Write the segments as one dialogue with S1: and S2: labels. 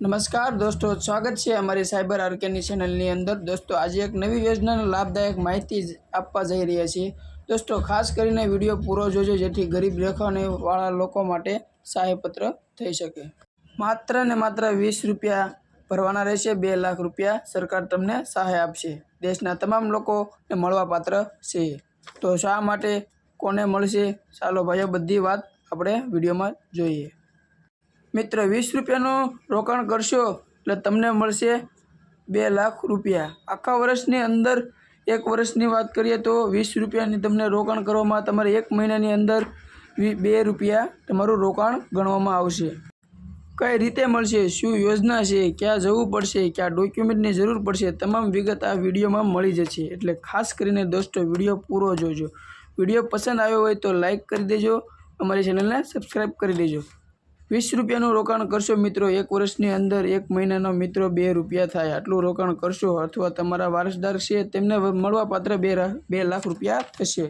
S1: નમસ્કાર દોસ્તો, સ્વાગત છે અમારી સાયબર આર્કેની ચેનલની અંદર. દોસ્તો, આજે એક નવી યોજનાનો લાભદાયક માહિતી આપવા જઈ રહ્યા છીએ. દોસ્તો, ખાસ કરીને વીડિયો પૂરો જોજો, જેથી ગરીબ રેખાવાળા લોકો માટે સહાયપત્ર થઈ શકે. માત્ર ને માત્ર વીસ રૂપિયા ભરવાના રહેશે, બે લાખ રૂપિયા સરકાર તમને સહાય આપશે. દેશના તમામ લોકોને મળવાપાત્ર છે. તો શા માટે કોને મળશે? ચાલો ભાઈઓ, બધી વાત આપણે વિડીયોમાં જોઈએ. મિત્ર, વીસ રૂપિયાનું રોકાણ કરશો એટલે તમને મળશે બે લાખ રૂપિયા. આખા વર્ષની અંદર, એક વર્ષની વાત કરીએ તો વીસ રૂપિયાની તમને રોકાણ કરવામાં તમારે એક મહિનાની અંદર બે રૂપિયા તમારું રોકાણ ગણવામાં આવશે. કઈ રીતે મળશે, શું યોજના છે, ક્યાં જવું પડશે, ક્યાં ડોક્યુમેન્ટની જરૂર પડશે, તમામ વિગત આ વિડીયોમાં મળી જશે. એટલે ખાસ કરીને દોસ્તો, વીડિયો પૂરો જોજો. વીડિયો પસંદ આવ્યો હોય તો લાઈક કરી દેજો. અમારી ચેનલને સબસ્ક્રાઈબ કરી દેજો. વીસ રૂપિયાનું રોકાણ કરશો મિત્રો. એક વર્ષની અંદર એક મહિનાનો મિત્રો બે રૂપિયા થાય. આટલું રોકાણ કરશો અથવા તમારા વારસદાર છે તેમને મળવાપાત્ર બે બે લાખ રૂપિયા થશે.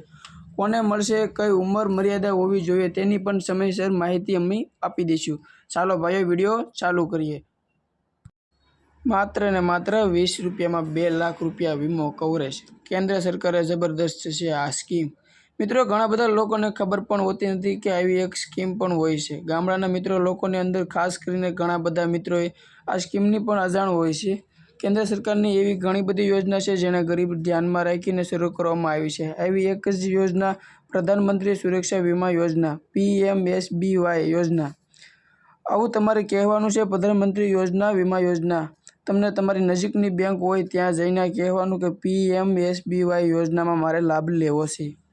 S1: કોને મળશે, કઈ ઉંમર, મર્યાદા હોવી જોઈએ તેની પણ સમયસર માહિતી અમે આપી દઈશું. ચાલો ભાઈઓ, વીડિયો ચાલુ કરીએ. માત્ર ને માત્ર વીસ રૂપિયામાં બે લાખ રૂપિયા વીમો કવરેજ. કેન્દ્ર સરકારે જબરદસ્ત છે આ સ્કીમ. મિત્રો, ઘણા બધા લોકોને ખબર પણ હોતી નથી કે આવી એક સ્કીમ પણ હોય છે. ગામડાના મિત્રો લોકોની અંદર ખાસ કરીને ઘણા બધા મિત્રોએ આ સ્કીમની પણ અજાણ હોય છે. કેન્દ્ર સરકારની એવી ઘણી બધી યોજના છે જેને ગરીબ ધ્યાનમાં રાખીને શરૂ કરવામાં આવી છે. આવી એક જ યોજના પ્રધાનમંત્રી સુરક્ષા વીમા યોજના, પીએમએસબીવાય યોજના. આવું તમારે કહેવાનું છે? પ્રધાનમંત્રી યોજના, વીમા યોજના. તમને તમારી નજીકની બેંક હોય ત્યાં જઈને કહેવાનું કે પીએમએસબીવાય યોજનામાં મારે લાભ લેવો છે.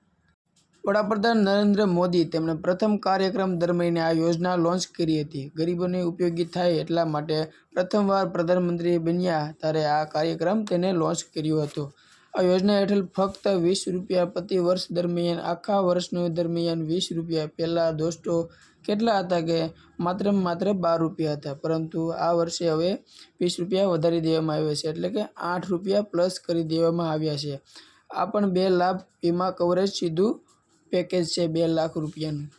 S1: વડાપ્રધાન નરેન્દ્ર મોદી તેમણે પ્રથમ કાર્યક્રમ દરમિયાન આ યોજના લોન્ચ કરી હતી. ગરીબોને ઉપયોગી થાય એટલા માટે પ્રથમવાર પ્રધાનમંત્રી બન્યા ત્યારે આ કાર્યક્રમ તેને લોન્ચ કર્યો હતો. આ યોજના હેઠળ ફક્ત વીસ રૂપિયા પ્રતિ વર્ષ દરમિયાન, આખા વર્ષનો દરમિયાન વીસ રૂપિયા. પહેલાં દોસ્તો કેટલા હતા કે માત્ર માત્ર બાર રૂપિયા હતા, પરંતુ આ વર્ષે હવે વીસ રૂપિયા વધારી દેવામાં આવ્યા છે, એટલે કે આઠ રૂપિયા પ્લસ કરી દેવામાં આવ્યા છે. આ પણ બે લાભ વીમા કવરેજ સીધું પેકેજ છે બે લાખ રૂપિયાનું.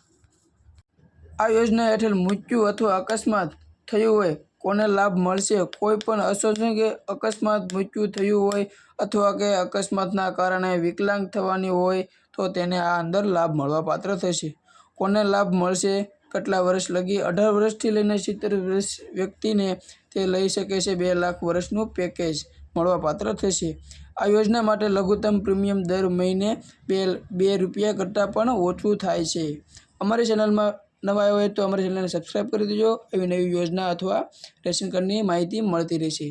S1: આ યોજના હેઠળ મૃત્યુ અથવા અકસ્માત થયું હોય કોને લાભ મળશે? કોઈ પણ અસોસિએશન કે અકસ્માત મૃત્યુ થયું હોય અથવા કે અકસ્માતના કારણે વિકલાંગ થવાની હોય તો તેને આ અંદર લાભ મળવાપાત્ર થશે. કોને લાભ મળશે? કેટલા વર્ષ લગી? અઢાર વર્ષથી લઈને સિત્તેર વર્ષ વ્યક્તિને તે લઈ શકે છે બે લાખ વર્ષનું પેકેજ. મળવાપાત્ર થશે. આ યોજના માટે લઘુત્તમ પ્રીમિયમ દર મહિને બે બે રૂપિયા કરતાં પણ ઓછું થાય છે. અમારી ચેનલમાં નવા આવ્યા હોય તો અમારી ચેનલને સબસ્ક્રાઈબ કરી દેજો. એવી નવી યોજના અથવા રેશન કાર્ડની માહિતી મળતી રહેશે.